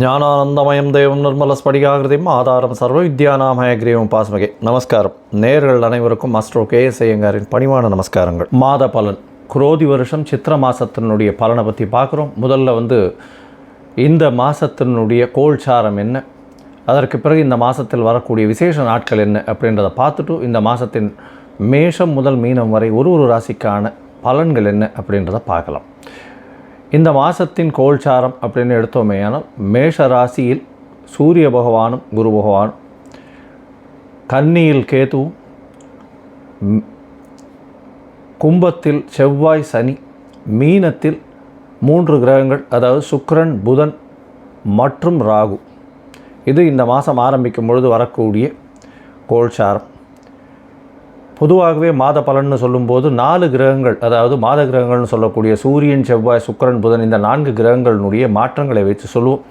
ஞானானந்தமயம் தேவம் நிர்மல ஸ்படிகாகிருதியும் ஆதாரம் சர்வ வித்யானாமய கிரீவம் பாஸ்மகே நமஸ்காரம். நேர்கள் அனைவருக்கும் மாஸ்டர் கே எஸ் ஐயங்காரின் பணிவான நமஸ்காரங்கள். மாத பலன். குரோதி வருஷம் சித்திர மாசத்தினுடைய பலனை பற்றி பார்க்குறோம். முதல்ல வந்து இந்த மாதத்தினுடைய கோல்சாரம் என்ன? அதற்கு பிறகு இந்த மாதத்தில் வரக்கூடிய விசேஷ நாட்கள் என்ன அப்படின்றத பார்த்துட்டு இந்த மாதத்தின் மேஷம் முதல் மீனம் வரை ஒரு ஒரு ராசிக்கான பலன்கள் என்ன அப்படின்றத பார்க்கலாம். இந்த மாதத்தின் கோல்சாரம் அப்படின்னு எடுத்தோமேயானால் மேஷ ராசியில் சூரிய பகவானும் குரு பகவானும் கன்னியில் கேதுவும் கும்பத்தில் செவ்வாய் சனி மீனத்தில் மூன்று கிரகங்கள் அதாவது சுக்கரன் புதன் மற்றும் ராகு. இது இந்த மாதம் ஆரம்பிக்கும் பொழுது வரக்கூடிய கோல்சாரம். பொதுவாகவே மாத பலன்னு சொல்லும்போது நாலு கிரகங்கள் அதாவது மாத கிரகங்கள்னு சொல்லக்கூடிய சூரியன் செவ்வாய் சுக்கிரன் புதன் இந்த நான்கு கிரகங்களினுடைய மாற்றங்களை வைத்து சொல்லுவோம்.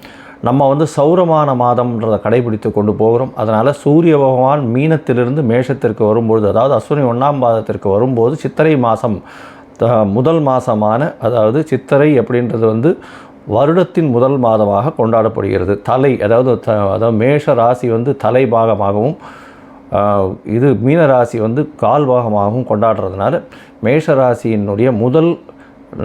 நம்ம வந்து சௌரமான மாதம்ன்றதை கடைபிடித்து கொண்டு போகிறோம். அதனால் சூரிய பகவான் மீனத்திலிருந்து மேஷத்திற்கு வரும்பொழுது அதாவது அஸ்வினி ஒன்றாம் பாதத்திற்கு வரும்போது சித்திரை மாதம் த- முதல் மாதமான அதாவது சித்திரை அப்படின்றது வந்து வருடத்தின் முதல் மாதமாக கொண்டாடப்படுகிறது. தலை அதாவது த அதாவது மேஷ ராசி வந்து தலை பாகமாகவும் இது இது மீனராசி வந்து கால்பாகமாகவும் கொண்டாடுறதுனால மேஷ ராசியினுடைய முதல்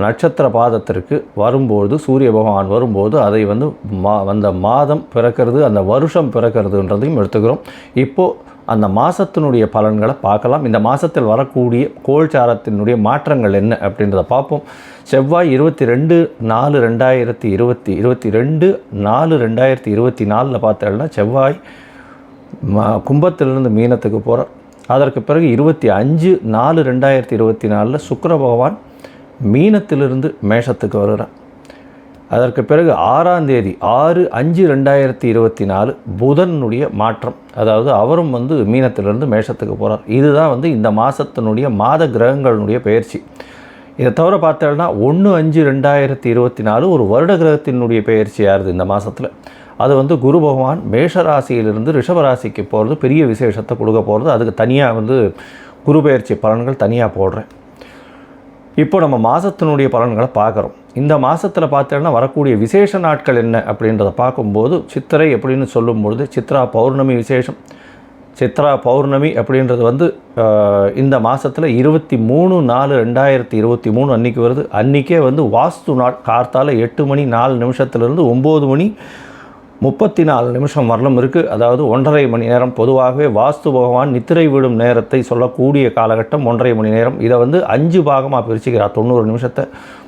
நட்சத்திர பாதத்திற்கு வரும்போது சூரிய பகவான் வரும்போது அதை வந்து மா அந்த மாதம் பிறக்கிறது அந்த வருஷம் பிறக்கிறதுன்றதையும் எடுத்துக்கிறோம். இப்போது அந்த மாதத்தினுடைய பலன்களை பார்க்கலாம். இந்த மாதத்தில் வரக்கூடிய கோல்சாரத்தினுடைய மாற்றங்கள் என்ன அப்படின்றத பார்ப்போம். செவ்வாய் இருபத்தி ரெண்டு நாலு ரெண்டாயிரத்தி இருபத்தி இருபத்தி ரெண்டு நாலு ரெண்டாயிரத்தி இருபத்தி நாலில் பார்த்தோம்னா செவ்வாய் கும்பத்திலிருந்து மீனத்துக்கு போகிறார் அதற்கு பிறகு இருபத்தி அஞ்சு நாலு ரெண்டாயிரத்தி இருபத்தி நாலில் சுக்கர பகவான் மீனத்திலிருந்து மேஷத்துக்கு வருகிறார். அதற்கு பிறகு ஆறாம் தேதி ஆறு அஞ்சு ரெண்டாயிரத்தி இருபத்தி நாலு புதனுடைய மாற்றம். அதாவது அவரும் வந்து மீனத்திலிருந்து மேஷத்துக்கு போகிறார் இதுதான் வந்து இந்த மாதத்தினுடைய மாத கிரகங்களுடைய பயிற்சி இதை தவிர பார்த்தோம்னா ஒன்று அஞ்சு ரெண்டாயிரத்தி இருபத்தி நாலு ஒரு வருட கிரகத்தினுடைய பயிற்சி பயிற்சியாகுது இந்த மாதத்தில் அது வந்து குரு பகவான் மேஷ ராசியிலிருந்து ராசிக்கு போகிறது பெரிய விசேஷத்தை கொடுக்க போகிறது அதுக்கு தனியாக வந்து குரு பயிற்சி பலன்கள் தனியாக போடுறேன். இப்போ நம்ம மாதத்தினுடைய பலன்களை பார்க்குறோம். இந்த மாதத்தில் பார்த்தோன்னா வரக்கூடிய விசேஷ நாட்கள் என்ன அப்படின்றத பார்க்கும்போது சித்திரை அப்படின்னு சொல்லும்பொழுது சித்ரா பௌர்ணமி விசேஷம். சித்ரா பௌர்ணமி அப்படின்றது வந்து இந்த மாதத்தில் இருபத்தி மூணு நாலு ரெண்டாயிரத்தி இருபத்தி மூணு அன்றைக்கி வருது. அன்றைக்கே வந்து வாஸ்து நாள். கார்த்தால் எட்டு மணி நாலு நிமிஷத்துலேருந்து ஒம்பது மணி முப்பத்தி நாலு நிமிஷம் வரலும் இருக்குது அதாவது ஒன்றரை மணி நேரம் பொதுவாகவே வாஸ்து பகவான் நித்திரை விடும் நேரத்தை சொல்லக்கூடிய காலகட்டம் ஒன்றரை மணி நேரம். இதை வந்து அஞ்சு பாகமாக பிரிச்சுக்கிறார். தொண்ணூறு நிமிஷத்தை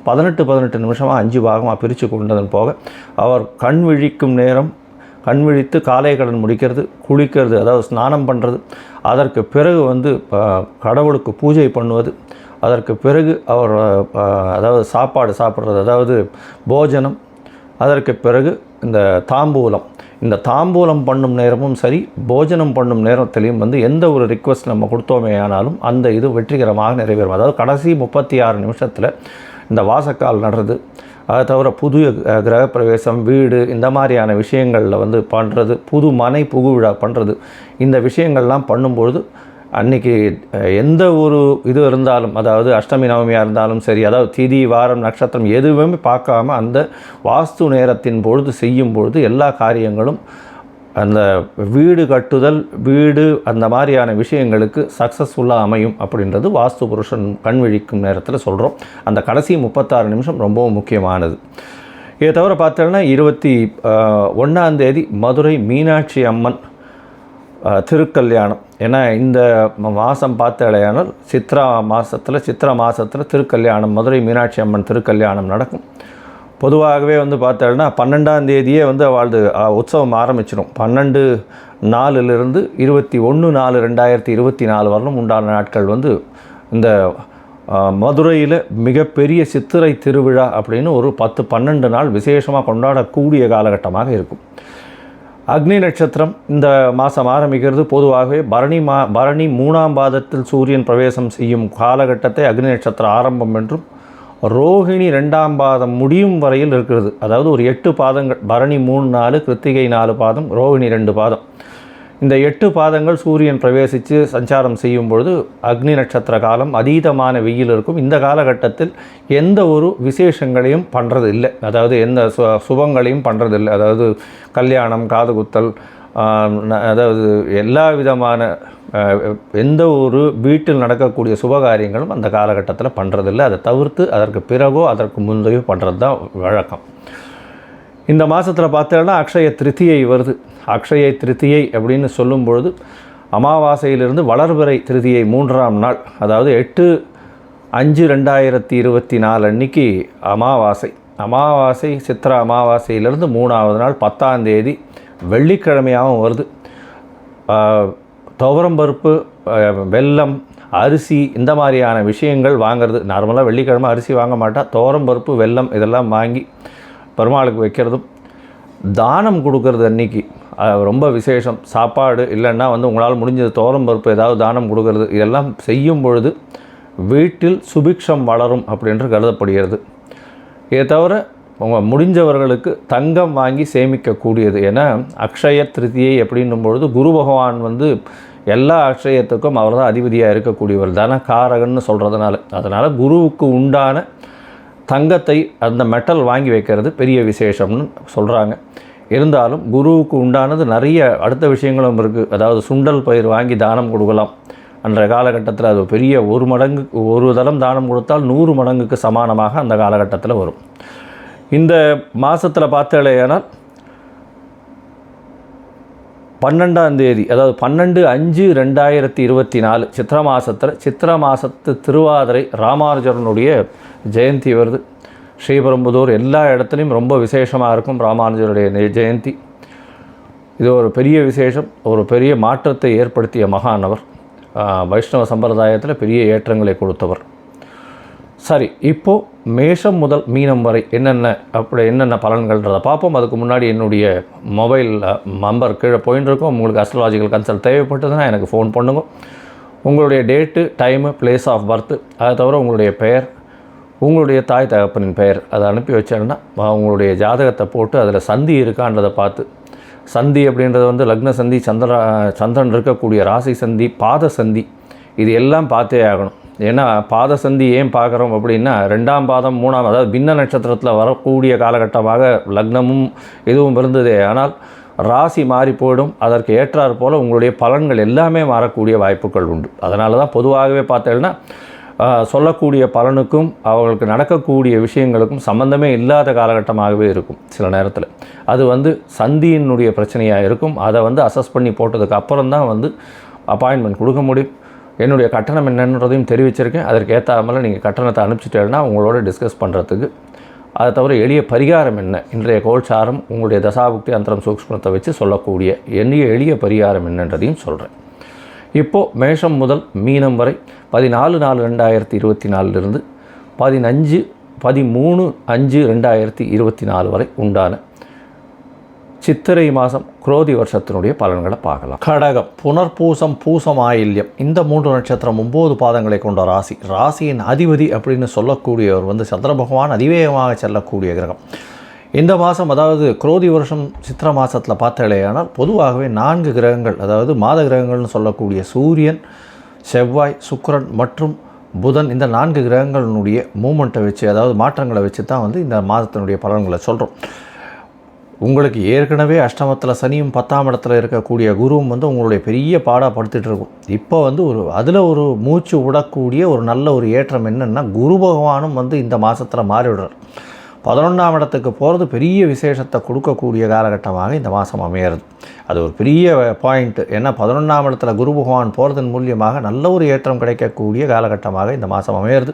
பதினெட்டு பதினெட்டு நிமிஷமாக அஞ்சு பாகமாக பிரித்து கொண்டதன் போக அவர் கண் விழிக்கும் நேரம் கண் விழித்து காலை கடன் முடிக்கிறது குளிக்கிறது அதாவது ஸ்நானம் பண்ணுறது அதற்கு பிறகு வந்து கடவுளுக்கு பூஜை பண்ணுவது. அதற்கு பிறகு அவர் அதாவது சாப்பாடு சாப்பிட்றது அதாவது போஜனம். அதற்கு பிறகு இந்த தாம்பூலம். இந்த தாம்பூலம் பண்ணும் நேரமும் சரி போஜனம் பண்ணும் நேரத்திலையும் வந்து எந்த ஒரு ரிக்வஸ்ட் நம்ம கொடுத்தோமே ஆனாலும் அந்த இது வெற்றிகரமாக நிறைவேறும். அதாவது கடைசி முப்பத்தி ஆறு நிமிஷத்தில் இந்த வாசக்கால் நடுறது அதை தவிர புது கிரகப்பிரவேசம் வீடு இந்த மாதிரியான விஷயங்களில் வந்து பண்ணுறது புது மனை புகு விழா பண்ணுறது இந்த விஷயங்கள்லாம் பண்ணும்பொழுது அன்னைக்கு எந்த ஒரு இது இருந்தாலும் அதாவது அஷ்டமி நவமியாக இருந்தாலும் சரி அதாவது திதி வாரம் நட்சத்திரம் எதுவுமே பார்க்காம அந்த வாஸ்து நேரத்தின் பொழுது செய்யும் பொழுது எல்லா காரியங்களும் அந்த வீடு கட்டுதல் வீடு அந்த மாதிரியான விஷயங்களுக்கு சக்ஸஸ்ஃபுல்லாக அமையும் அப்படின்றது வாஸ்து புருஷன் கண் விழிக்கும் நேரத்தில் சொல்கிறோம் அந்த கடைசி முப்பத்தாறு நிமிஷம் ரொம்பவும் முக்கியமானது. இதை தவிர பார்த்தோன்னா இருபத்தி ஒன்றாந்தேதி மதுரை மீனாட்சி அம்மன் திருக்கல்யாணம். ஏன்னா இந்த மாதம் பார்த்தாலேயானால் சித்ரா மாதத்தில் சித்ரா மாதத்தில் திருக்கல்யாணம் மதுரை மீனாட்சி அம்மன் திருக்கல்யாணம் நடக்கும். பொதுவாகவே வந்து பார்த்தோன்னா பன்னெண்டாம் தேதியே வந்து அவளது உற்சவம் ஆரம்பிச்சிடும் பன்னெண்டு நாலுலேருந்து இருபத்தி ஒன்று நாலு ரெண்டாயிரத்தி இருபத்தி நாலு வரலும் உண்டான நாட்கள் வந்து இந்த மதுரையில் மிகப்பெரிய சித்திரை திருவிழா அப்படின்னு ஒரு பத்து பன்னெண்டு நாள் விசேஷமாக கொண்டாடக்கூடிய காலகட்டமாக இருக்கும். அக்னி நட்சத்திரம் இந்த மாதம் ஆரம்பிக்கிறது பொதுவாகவே பரணி மா பரணி மூணாம் பாதத்தில் சூரியன் பிரவேசம் செய்யும் காலகட்டத்தை அக்னி நட்சத்திரம் ஆரம்பம் என்றும் ரோஹிணி ரெண்டாம் பாதம் முடியும் வரையில் இருக்கிறது. அதாவது ஒரு எட்டு பாதங்கள் பரணி மூணு நாலு கிருத்திகை நாலு பாதம் ரோஹிணி ரெண்டு பாதம். இந்த எட்டு பாதங்கள் சூரியன் பிரவேசித்து சஞ்சாரம் செய்யும் பொழுது அக்னி நட்சத்திர காலம் அதீதமான வெயில் இருக்கும். இந்த காலகட்டத்தில் எந்த ஒரு விசேஷங்களையும் பண்ணுறது இல்லை அதாவது எந்த சு சுபங்களையும் பண்ணுறது இல்லை அதாவது கல்யாணம் காதுகுத்தல் ந- அதாவது எல்லா விதமான எந்த ஒரு வீட்டில் நடக்கக்கூடிய சுபகாரியங்களும் அந்த காலகட்டத்தில் பண்ணுறதில்லை அதை தவிர்த்து அதற்கு பிறகோ அதற்கு முந்தையோ பண்ணுறது தான் வழக்கம். இந்த மாதத்தில் பார்த்தோன்னா அக்ஷய திருத்தியை வருது. அக்ஷய திருத்தியை அப்படின்னு சொல்லும் பொழுது அமாவாசையிலிருந்து வளர்பிறை திருதியை மூன்றாம் நாள் அதாவது எட்டு அஞ்சு ரெண்டாயிரத்தி இருபத்தி நாலு அன்னைக்கு அமாவாசை. அமாவாசை சித்திர அமாவாசையிலிருந்து மூணாவது நாள் பத்தாம் தேதி வெள்ளிக்கிழமையாகவும் வருது. துவரம்பருப்பு வெல்லம் அரிசி இந்த மாதிரியான விஷயங்கள் வாங்குறது. நார்மலாக வெள்ளிக்கிழமை அரிசி வாங்க மாட்டா. துவரம்பருப்பு வெல்லம் இதெல்லாம் வாங்கி பெருமாளுக்கு வைக்கிறதும் தானம் கொடுக்கறது அன்னைக்கு. ரொம்ப விசேஷம். சாப்பாடு இல்லைன்னா வந்து உங்களால் முடிஞ்சது துவரம்பருப்பு ஏதாவது தானம் கொடுக்கறது. இதெல்லாம் செய்யும் பொழுது வீட்டில் சுபிக்ஷம் வளரும் அப்படின்று கருதப்படுகிறது. இதை தவிர உங்கள் முடிஞ்சவர்களுக்கு தங்கம் வாங்கி சேமிக்கக்கூடியது. ஏன்னா அக்ஷய திருதியை அப்படின்னும் பொழுது குரு பகவான் வந்து எல்லா அக்ஷயத்துக்கும் அவர் தான் அதிபதியாக இருக்கக்கூடியவர். தனகாரகன்னு சொல்கிறதுனால அதனால் குருவுக்கு உண்டான தங்கத்தை அந்த மெட்டல் வாங்கி வைக்கிறது பெரிய விசேஷம்னு சொல்கிறாங்க இருந்தாலும் குருவுக்கு உண்டானது நிறைய அடுத்த விஷயங்களும் இருக்குது அதாவது சுண்டல் பயிர் வாங்கி தானம் கொடுக்கலாம் அன்றைய காலகட்டத்தில் அது பெரிய ஒரு மடங்கு ஒரு தளம் தானம் கொடுத்தால் நூறு மடங்குக்கு சமானமாக அந்த காலகட்டத்தில் வரும். இந்த மாதத்தில் பார்த்தாலேயானால் பன்னெண்டாம் தேதி அதாவது பன்னெண்டு அஞ்சு ரெண்டாயிரத்தி இருபத்தி நாலு சித்திர மாதத்தில் சித்திர மாதத்து திருவாதிரை ராமானுஜரனுடைய ஜெயந்தி வருது. ஸ்ரீபெரும்புதூர் எல்லா இடத்துலையும் ரொம்ப விசேஷமாக இருக்கும் ராமானுஜருடைய ஜெயந்தி. இது ஒரு பெரிய விசேஷம் ஒரு பெரிய மாற்றத்தை ஏற்படுத்திய மகானவர் வைஷ்ணவ சம்பிரதாயத்தில் பெரிய ஏற்றங்களை கொடுத்தவர். சரி இப்போது மேஷம் முதல் மீனம் வரை என்னென்ன அப்படி என்னென்ன பலன்கள்ன்றதை பார்ப்போம். அதுக்கு முன்னாடி என்னுடைய மொபைல் நம்பர் கீழே போயின்னு இருக்கும். உங்களுக்கு அஸ்ட்ராலாஜிக்கல் கன்சல்ட் தேவைப்பட்டதுன்னா எனக்கு ஃபோன் பண்ணுங்க. உங்களுடைய date time place of birth அதை தவிர உங்களுடைய பெயர் உங்களுடைய தாய் தகப்பனின் பெயர் அதை அனுப்பி வச்சேன்னா உங்களுடைய ஜாதகத்தை போட்டு அதில் சந்தி இருக்கான்றதை பார்த்து சந்தி அப்படின்றது வந்து லக்ன சந்தி சந்திர சந்திரன் இருக்கக்கூடிய ராசி சந்தி பாத சந்தி இது எல்லாம் பார்த்தே ஆகணும். ஏன்னா பாத சந்தி ஏன் பார்க்குறோம் அப்படின்னா ரெண்டாம் பாதம் மூணாம் அதாவது பின்ன நட்சத்திரத்தில் வரக்கூடிய காலகட்டமாக லக்னமும் இதுவும் இருந்ததே. ஆனால் ராசி மாறி போயிடும். அதற்கு ஏற்றாற் போல் உங்களுடைய பலன்கள் எல்லாமே மாறக்கூடிய வாய்ப்புகள் உண்டு. அதனால தான் பொதுவாகவே பார்த்தேன்னா சொல்லக்கூடிய பலனுக்கும் அவர்களுக்கு நடக்கக்கூடிய விஷயங்களுக்கும் சம்பந்தமே இல்லாத காலகட்டமாகவே இருக்கும் சில நேரத்தில். அது வந்து சந்தியினுடைய பிரச்சனையாக இருக்கும். அதை வந்து அசஸ் பண்ணி போட்டதுக்கு அப்புறம் தான் வந்து அப்பாயின்மெண்ட் கொடுக்க முடியும். என்னுடைய கட்டணம் என்னன்றதையும் தெரிவிச்சிருக்கேன். அதற்கு ஏற்றாமல் நீங்கள் கட்டணத்தை அனுப்பிச்சிட்டேன்னா உங்களோட டிஸ்கஸ் பண்ணுறதுக்கு அதை தவிர எளிய பரிகாரம் என்ன? இன்றைய கோல்சாரம் உங்களுடைய தசாபுக்தி அந்தரம் சூக்ஷ்மத்தை வச்சு சொல்லக்கூடிய எளிய எளிய பரிகாரம் என்னன்றதையும் சொல்கிறேன் இப்போது மேஷம் முதல் மீனம் வரை பதினாலு நாலு ரெண்டாயிரத்தி இருபத்தி நாலுலேருந்து பதினஞ்சு பதிமூணு அஞ்சு ரெண்டாயிரத்தி இருபத்தி நாலு வரை உண்டான சித்திரை மாதம் குரோதி வருஷத்தினுடைய பலன்களை பார்க்கலாம். கடகம் புனர்பூசம் பூசம் ஆயில்யம் இந்த மூன்று நட்சத்திரம் ஒம்பது பாதங்களை கொண்ட ராசி. ராசியின் அதிபதி அப்படின்னு சொல்லக்கூடியவர் வந்து சந்திர பகவான் அதிவேகமாக செல்லக்கூடிய கிரகம். இந்த மாதம் அதாவது குரோதி வருஷம் சித்திர மாதத்தில் பார்த்தாலேயானால் பொதுவாகவே நான்கு கிரகங்கள் அதாவது மாத கிரகங்கள்னு சொல்லக்கூடிய சூரியன் செவ்வாய் சுக்கரன் மற்றும் புதன் இந்த நான்கு கிரகங்களினுடைய மூமெண்ட்டை வச்சு அதாவது மாற்றங்களை வச்சு தான் வந்து இந்த மாதத்தினுடைய பலன்களை சொல்கிறோம் உங்களுக்கு ஏற்கனவே அஷ்டமத்தில் சனியும் பத்தாம் இடத்துல இருக்கக்கூடிய குருவும் வந்து உங்களுடைய பெரிய பாடாக படுத்துட்டு இருக்கும். இப்போ வந்து ஒரு அதில் ஒரு மூச்சு விடக்கூடிய ஒரு நல்ல ஒரு ஏற்றம் என்னென்னா குரு பகவானும் வந்து இந்த மாதத்தில் மாறிவிடுறார். பதினொன்றாம் இடத்துக்கு போகிறது பெரிய விசேஷத்தை கொடுக்கக்கூடிய காலகட்டமாக இந்த மாதம் அமையிறது. அது ஒரு பெரிய பாயிண்ட்டு ஏன்னா பதினொன்றாம் இடத்துல குரு பகவான் போகிறதன் மூலியமாக நல்ல ஒரு ஏற்றம் கிடைக்கக்கூடிய காலகட்டமாக இந்த மாதம் அமையிறது.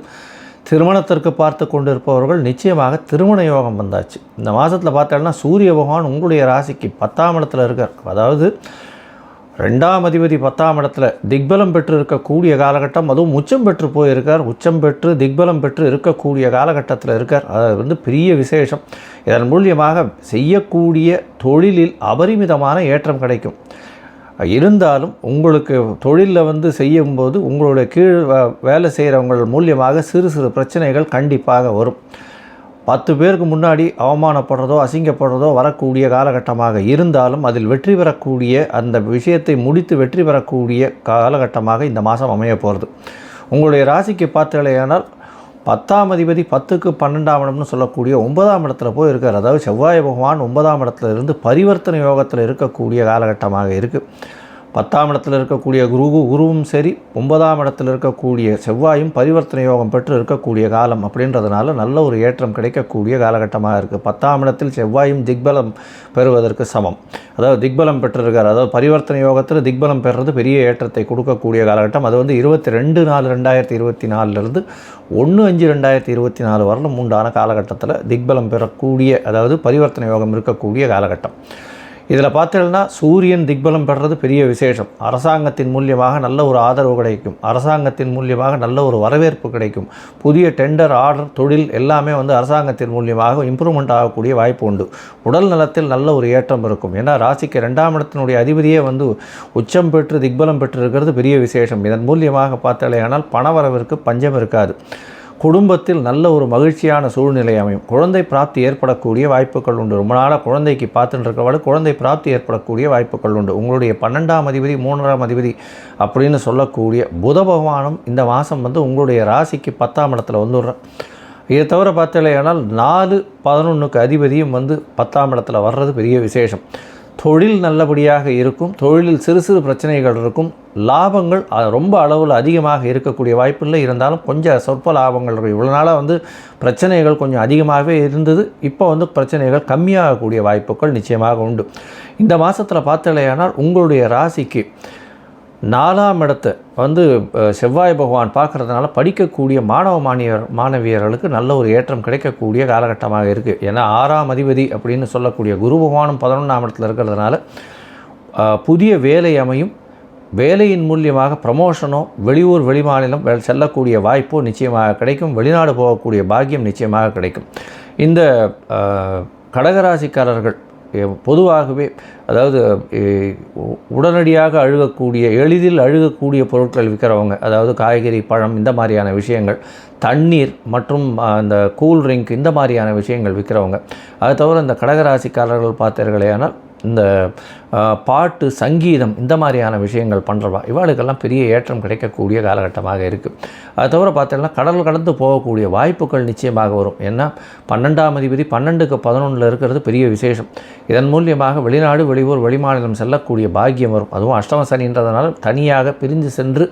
திருமணத்திற்கு பார்த்து கொண்டிருப்பவர்கள் நிச்சயமாக திருமண யோகம் வந்தாச்சு. இந்த மாதத்தில் பார்த்தோம்னா சூரிய பகவான் உங்களுடைய ராசிக்கு பத்தாம் இடத்துல இருக்கார். அதாவது ரெண்டாம் அதிபதி பத்தாம் இடத்துல திக்பலம் பெற்று இருக்கக்கூடிய காலகட்டம் அதுவும் உச்சம் பெற்று போயிருக்கார். உச்சம் பெற்று திக்பலம் பெற்று இருக்கக்கூடிய காலகட்டத்தில் இருக்கார். அது வந்து பெரிய விசேஷம். இதன் மூலியமாக செய்யக்கூடிய தொழிலில் அபரிமிதமான ஏற்றம் கிடைக்கும். இருந்தாலும் உங்களுக்கு தொழிலில் வந்து செய்யும்போது உங்களுடைய கீழ் வே- வேலை செய்கிறவங்கள் மூலியமாக சிறு சிறு பிரச்சனைகள் கண்டிப்பாக வரும். பத்து பேருக்கு முன்னாடி அவமானப்படுறதோ அசிங்கப்படுறதோ வரக்கூடிய காலகட்டமாக இருந்தாலும் அதில் வெற்றி பெறக்கூடிய அந்த விஷயத்தை முடித்து வெற்றி பெறக்கூடிய காலகட்டமாக இந்த மாதம் அமைய போகிறது உங்களுடைய ராசிக்கு பார்த்தலையானால் பத்தாம் அதிபதி பத்துக்கு பன்னெண்டாம் இடம்னு சொல்லக்கூடிய ஒன்பதாம் இடத்துல போய் இருக்கார் அதாவது செவ்வாய் பகவான் ஒன்பதாம் இடத்துல இருந்து பரிவர்த்தனை யோகத்தில் இருக்கக்கூடிய காலகட்டமாக இருக்குது பத்தாம் இடத்தில் இருக்கக்கூடிய குரு குருவும் சரி ஒன்பதாம் இடத்தில் இருக்கக்கூடிய செவ்வாயும் பரிவர்த்தனை யோகம் பெற்று இருக்கக்கூடிய காலம் அப்படின்றதுனால நல்ல ஒரு ஏற்றம் கிடைக்கக்கூடிய காலகட்டமாக இருக்குது பத்தாம் இடத்தில் செவ்வாயும் திக்பலம் பெறுவதற்கு சமம். அதாவது திக்பலம் பெற்றிருக்கார். அதாவது பரிவர்த்தனை யோகத்தில் திக்பலம் பெறுறது பெரிய ஏற்றத்தை கொடுக்கக்கூடிய காலகட்டம். அது வந்து இருபத்தி ரெண்டு நாலு ரெண்டாயிரத்தி இருபத்தி நாலுலேருந்து ஒன்று அஞ்சு ரெண்டாயிரத்தி இருபத்தி நாலு வரலும் உண்டான காலகட்டத்தில் திக்பலம் பெறக்கூடிய அதாவது பரிவர்த்தனை யோகம் இருக்கக்கூடிய காலகட்டம். இதில் பார்த்தீங்கன்னா சூரியன் திக்பலம் பெறுறது பெரிய விசேஷம். அரசாங்கத்தின் மூலியமாக நல்ல ஒரு ஆதரவு கிடைக்கும். அரசாங்கத்தின் மூலியமாக நல்ல ஒரு வரவேற்பு கிடைக்கும். புதிய டெண்டர் ஆர்டர் தொழில் எல்லாமே வந்து அரசாங்கத்தின் மூலியமாக இம்ப்ரூவ்மெண்ட் ஆகக்கூடிய வாய்ப்பு உண்டு. உடல் நலத்தில் நல்ல ஒரு ஏற்றம் இருக்கும். ஏன்னா ராசிக்கு ரெண்டாம் இடத்தினுடைய அதிபதியே வந்து உச்சம் பெற்று திக்பலம் பெற்று இருக்கிறது பெரிய விசேஷம். இதன் மூலியமாக பார்த்தாலேயானால் பணவரவிற்கு பஞ்சம் இருக்காது. குடும்பத்தில் நல்ல ஒரு மகிழ்ச்சியான சூழ்நிலை அமையும். குழந்தை பிராப்தி ஏற்படக்கூடிய வாய்ப்புகள் உண்டு. ரொம்ப நாளாக குழந்தைக்கு பார்த்துட்டு குழந்தை பிராப்தி ஏற்படக்கூடிய வாய்ப்புகள் உண்டு. உங்களுடைய பன்னெண்டாம் அதிபதி மூன்றாம் அதிபதி அப்படின்னு சொல்லக்கூடிய புத பகவானும் இந்த மாதம் வந்து உங்களுடைய ராசிக்கு பத்தாம் இடத்துல வந்துடுறேன் இதை தவிர பார்த்தலையானால் நாலு பதினொன்றுக்கு அதிபதியும் வந்து பத்தாம் இடத்துல வர்றது பெரிய விசேஷம். தொழில் நல்லபடியாக இருக்கும் தொழிலில் சிறு சிறு பிரச்சனைகள் இருக்கும் லாபங்கள் ரொம்ப அளவில் அதிகமாக இருக்கக்கூடிய வாய்ப்பில்லை. இருந்தாலும் கொஞ்சம் சொற்ப லாபங்கள் இருக்கும். இவ்வளோ நாளாக வந்து பிரச்சனைகள் கொஞ்சம் அதிகமாகவே இருந்தது. இப்போ வந்து பிரச்சனைகள் கம்மியாகக்கூடிய வாய்ப்புகள் நிச்சயமாக உண்டு. இந்த மாதத்தில் பார்த்தலையானால் உங்களுடைய ராசிக்கு நாலாம் இடத்தை வந்து செவ்வாய் பகவான் பார்க்கறதுனால படிக்கக்கூடிய மாணவ மாணவியர் மாணவியர்களுக்கு நல்ல ஒரு ஏற்றம் கிடைக்கக்கூடிய காலகட்டமாக இருக்குது ஏன்னா ஆறாம் அதிபதி அப்படின்னு சொல்லக்கூடிய குரு பகவானும் பதினொன்றாம் இடத்துல இருக்கிறதுனால புதிய வேலை அமையும். வேலையின் மூலியமாக ப்ரமோஷனோ வெளியூர் வெளிமாநிலம் வெ- செல்லக்கூடிய வாய்ப்போ நிச்சயமாக கிடைக்கும். வெளிநாடு போகக்கூடிய பாக்கியம் நிச்சயமாக கிடைக்கும். இந்த கடகராசிக்காரர்கள் பொதுவாகவே அதாவது உடனடியாக அழுகக்கூடிய எளிதில் அழுகக்கூடிய பொருட்கள் விற்கிறவங்க அதாவது காய்கறி பழம் இந்த மாதிரியான விஷயங்கள் தண்ணீர் மற்றும் அந்த கூல் ட்ரிங்க் இந்த மாதிரியான விஷயங்கள் விற்கிறவங்க அது தவிர இந்த கடகராசிக்காரர்கள் பார்த்தீர்களேனால் இந்த பாட்டு சங்கீதம் இந்த மாதிரியான விஷயங்கள் பண்ணுறவா இவாளுக்கெல்லாம் பெரிய ஏற்றம் கிடைக்கக்கூடிய காலகட்டமாக இருக்குது அது தவிர பார்த்தீங்கன்னா கடல் கடந்து போகக்கூடிய வாய்ப்புகள் நிச்சயமாக வரும். ஏன்னா பன்னெண்டாம் அதிபதி பன்னெண்டுக்கு பதினொன்றில் இருக்கிறது பெரிய விசேஷம். இதன் மூலியமாக வெளிநாடு வெளியூர் வெளிமாநிலம் செல்லக்கூடிய பாக்கியம் வரும். அதுவும் அஷ்டம சனின்றதுனால தனியாக பிரிந்து சென்று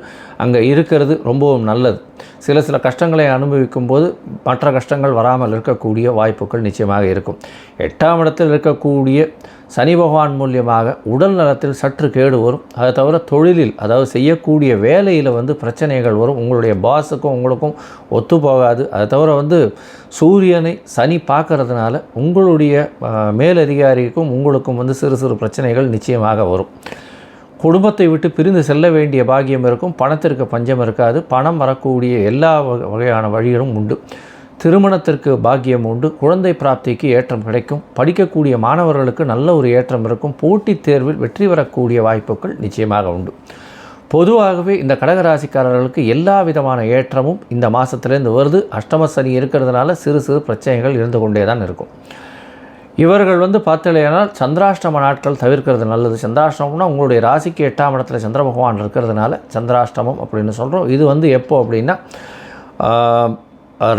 அங்கே இருக்கிறது ரொம்பவும் நல்லது. சில சில கஷ்டங்களை அனுபவிக்கும் போது மற்ற கஷ்டங்கள் வராமல் இருக்கக்கூடிய வாய்ப்புகள் நிச்சயமாக இருக்கும். எட்டாம் இடத்தில் இருக்கக்கூடிய சனி பகவான் மூலியமாக உடல் நலத்தில் சற்று கேடு வரும். அதை தவிர தொழிலில் அதாவது செய்யக்கூடிய வேலையில் வந்து பிரச்சனைகள் வரும். உங்களுடைய பாஸுக்கும் உங்களுக்கும் ஒத்து போகாது. அதை தவிர வந்து சூரியனை சனி பார்க்கறதுனால உங்களுடைய மேலதிகாரிக்கும் உங்களுக்கும் வந்து சிறு சிறு பிரச்சனைகள் நிச்சயமாக வரும். குடும்பத்தை விட்டு பிரிந்து செல்ல வேண்டிய பாக்கியம் இருக்கும். பணத்திற்கு பஞ்சம் இருக்காது. பணம் வரக்கூடிய எல்லா வகையான வழிகளும் உண்டு. திருமணத்திற்கு பாக்கியம் உண்டு. குழந்தை பிராப்திக்கு ஏற்றம் கிடைக்கும். படிக்கக்கூடிய மாணவர்களுக்கு நல்ல ஒரு ஏற்றம் இருக்கும். போட்டித் தேர்வில் வெற்றி பெறக்கூடிய வாய்ப்புகள் நிச்சயமாக உண்டு. பொதுவாகவே இந்த கடகராசிக்காரர்களுக்கு எல்லா விதமான ஏற்றமும் இந்த மாதத்துலேருந்து வருது. அஷ்டம சனி இருக்கிறதுனால சிறு சிறு பிரச்சனைகள் இருந்து கொண்டே தான் இருக்கும். இவர்கள் வந்து பார்த்தலையானால் சந்திராஷ்டம நாட்கள் தவிர்க்கிறது நல்லது. சந்திராஷ்டமம்னா உங்களுடைய ராசிக்கு எட்டாம் இடத்துல சந்திர பகவான் இருக்கிறதுனால சந்திராஷ்டமம் அப்படின்னு சொல்கிறோம் இது வந்து எப்போ அப்படின்னா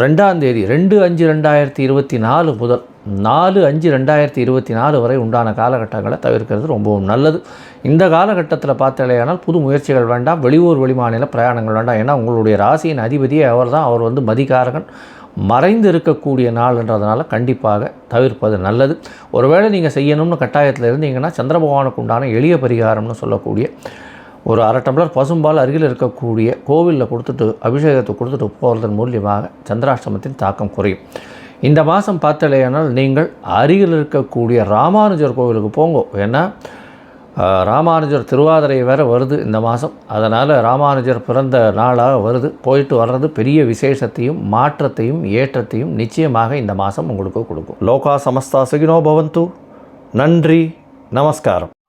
ரெண்டாம் தேதி ரெண்டு அஞ்சு ரெண்டாயிரத்தி இருபத்தி நாலு முதல் நாலு அஞ்சு ரெண்டாயிரத்தி இருபத்தி நாலு வரை உண்டான காலகட்டங்களை தவிர்க்கிறது ரொம்பவும் நல்லது. இந்த காலகட்டத்தில் பார்த்தாலேயானால் புது முயற்சிகள் வேண்டாம் வெளியூர் வெளிமாநில பிரயாணங்கள் வேண்டாம். ஏன்னா உங்களுடைய ராசியின் அதிபதியே அவர் தான் அவர் வந்து மதிகாரகன். மறைந்து இருக்கக்கூடிய நாள்ன்றதுனால கண்டிப்பாக தவிர்ப்பது நல்லது. ஒருவேளை நீங்கள் செய்யணும்னு கட்டாயத்தில் இருந்தீங்கன்னா சந்திர பகவானுக்கு உண்டான எளிய பரிகாரம்னு சொல்லக்கூடிய ஒரு அரை டம்ளர் பசும்பால் அருகில் இருக்கக்கூடிய கோவிலில் கொடுத்துட்டு அபிஷேகத்தை கொடுத்துட்டு போகிறதன் மூலியமாக சந்திராஷ்டமத்தின் தாக்கம் குறையும். இந்த மாதம் பார்த்தலையானால் நீங்கள் அருகில் இருக்கக்கூடிய ராமானுஜர் கோவிலுக்கு போங்க. ஏன்னா ராமானுஜர் திருவாதிரை வேறு வருது இந்த மாதம். அதனால் ராமானுஜர் பிறந்த நாளாக வருது. போயிட்டு வர்றது பெரிய விசேஷத்தையும் மாற்றத்தையும் ஏற்றத்தையும் நிச்சயமாக இந்த மாதம் உங்களுக்கு கொடுக்கும். லோகா சமஸ்தா சுகினோ பவந்து. நன்றி. நமஸ்காரம்.